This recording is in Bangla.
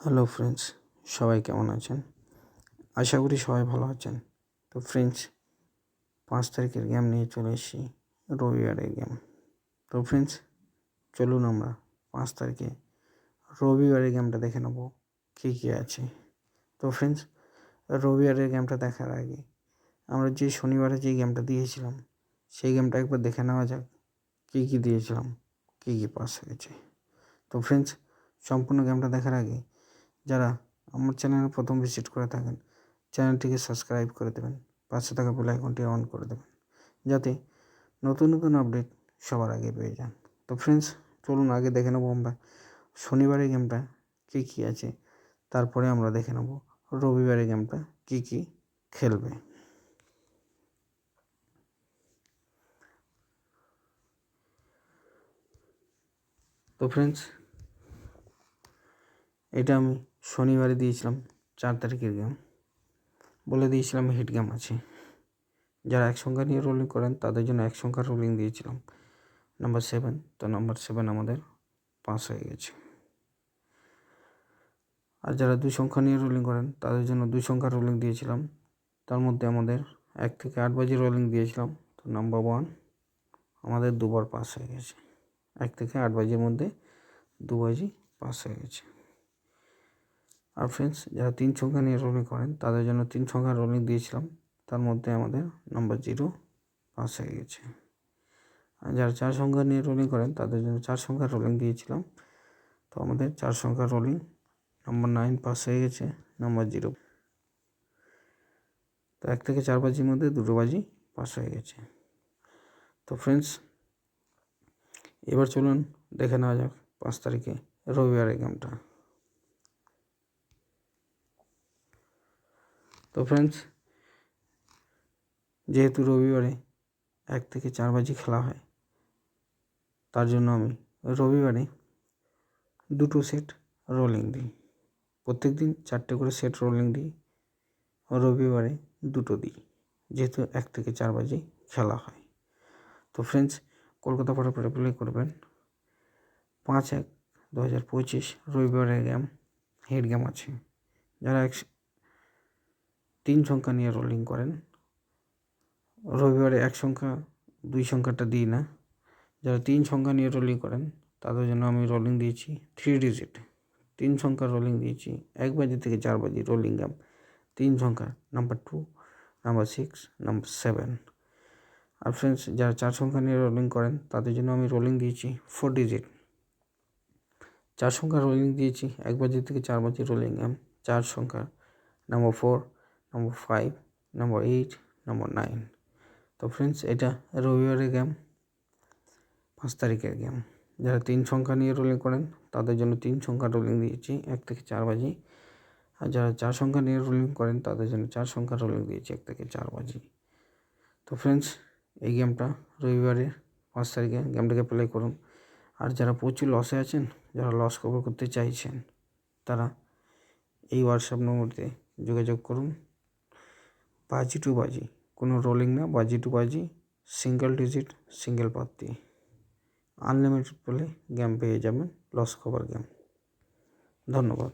হ্যালো ফ্রেন্ডস সবাই কেমন আছেন? আশা করি সবাই ভালো আছেন। তো ফ্রেন্ডস পাঁচ তারিখের গেম নিয়ে চলে এসেছি। রবিবারের গেম তো ফ্রেন্ডস চলুন আমরা পাঁচ তারিখে রবিবারের গেমটা দেখে নেব কী কী আছে। তো ফ্রেন্ডস রবিবারের গেমটা দেখার আগে আমরা যে শনিবারে যে গেমটা দিয়েছিলাম, সেই গেমটা একবার দেখে নেওয়া যাক কী কী দিয়েছিলাম, কী কী পাস হয়েছে। তো ফ্রেন্ডস সম্পূর্ণ গেমটা দেখার আগে যারা আমার চ্যানেলে প্রথম ভিজিট করে থাকেন, চ্যানেলটিকে সাবস্ক্রাইব করে দেবেন, পাশে থাকা বেল আইকনটি অন করে দেবেন, যাতে নতুন নতুন আপডেট সবার আগে পেয়ে যান। তো ফ্রেন্ডস চলুন আগে দেখে নেব আমরা শনিবারের গেমটা কী কী আছে, তারপরে আমরা দেখে নেব রবিবারের গেমটা কী কী খেলবে। তো ফ্রেন্ডস এটা আমি শনিবারে দিয়েছিলাম চার তারিখের গেম বলে দিয়েছিলাম হিট গেম আছে। যারা এক সংখ্যা নিয়ে রোলিং করেন, তাদের জন্য এক সংখ্যা রোলিং দিয়েছিলাম। নাম্বার সেভেন তো নাম্বার সেভেন আমাদের পাস হয়ে গেছে। আর যারা দুই সংখ্যা নিয়ে রোলিং করেন, তাদের জন্য দুই সংখ্যা রোলিং দিয়েছিলাম। তার মধ্যে আমাদের এক থেকে আট বাজে রোলিং দিয়েছিলাম। তো নাম্বার ওয়ান আমাদের দুবার পাস হয়ে গেছে। এক থেকে আট বাজির মধ্যে দু বাজি পাস হয়ে গেছে। আর ফ্রেন্ডস যারা তিন সংখ্যা নিয়ে রোলিং করেন, তাদের জন্য তিন সংখ্যা রোলিং দিয়েছিলাম। তার মধ্যে আমাদের নাম্বার জিরো পাস হয়ে গেছে। আর যারা চার সংখ্যা নিয়ে রোলিং করেন, তাদের জন্য চার সংখ্যা রোলিং দিয়েছিলাম। তো আমাদের চার সংখ্যা রোলিং নাম্বার নাইন পাস হয়ে গেছে নাম্বার জিরো তো এক থেকে চার বাজির মধ্যে দুটো বাজি পাস হয়ে গেছে। তো ফ্রেন্ডস এবার চলুন দেখে নেওয়া যাক পাঁচ তারিখে রবিবারের গেমটা তো ফ্রেন্ডস যেহেতু রবিবারে এক থেকে চার বাজি খেলা হয়, তার জন্য আমি রবিবারে দুটো সেট রোলিং দিই। প্রত্যেক দিন চারটে করে সেট রোলিং দিই রবিবারে দুটো দিই, যেহেতু এক থেকে চার বাজি খেলা হয়। তো ফ্রেন্ডস কলকাতা পরে প্লে করবেন। পাঁচ এক দু হাজার পঁচিশ রবিবারের গেম হেড গেম আছে। যারা তিন সংখ্যা নিয়ে রোলিং করেন। রবিবারে এক সংখ্যা, দুই সংখ্যাটা দিই না। যারা তিন সংখ্যা নিয়ে রোলিং করেন, তাদের জন্য আমি রোলিং দিয়েছি থ্রি ডিজিট তিন সংখ্যা রোলিং দিয়েছি, এক বাজি থেকে চার বাজি রোলিং গেম তিন সংখ্যা number two number six number seven আর ফ্রেন্ডস যারা চার সংখ্যা নিয়ে রোলিং করেন, তাদের জন্য আমি রোলিং দিয়েছি ফোর ডিজিট চার সংখ্যা রোলিং দিয়েছি, এক বাজি থেকে চার বাজি রোলিং গেম চার সংখ্যা number four number five number eight number nine তো ফ্রেন্ডস এটা রবিবারের গেম পাঁচ তারিখের গেম যারা তিন সংখ্যা নিয়ে রোলিং করেন, তাদের জন্য তিন সংখ্যা রোলিং দিয়েছি, এক থেকে চার বাজি। আর যারা চার সংখ্যা নিয়ে রোলিং করেন, তাদের জন্য চার সংখ্যা রোলিং দিয়েছি, এক থেকে চার বাজি। তো ফ্রেন্ডস এই গেমটা রবিবারের পাঁচ তারিখে গেমটাকে প্লে করুন। আর যারা প্রচুর লসে আছেন, যারা লস কভার করতে চাইছেন, তারা এই হোয়াটসঅ্যাপ নম্বরতে যোগাযোগ করুন। বাজি টু বাজি, কোনো রোলিং না, বাজি টু বাজি সিঙ্গেল ডিজিট সিঙ্গেল পাত্তি। আনলিমিটেড বলে গেম পেয়ে যাবেন লস কভার গেম ধন্যবাদ।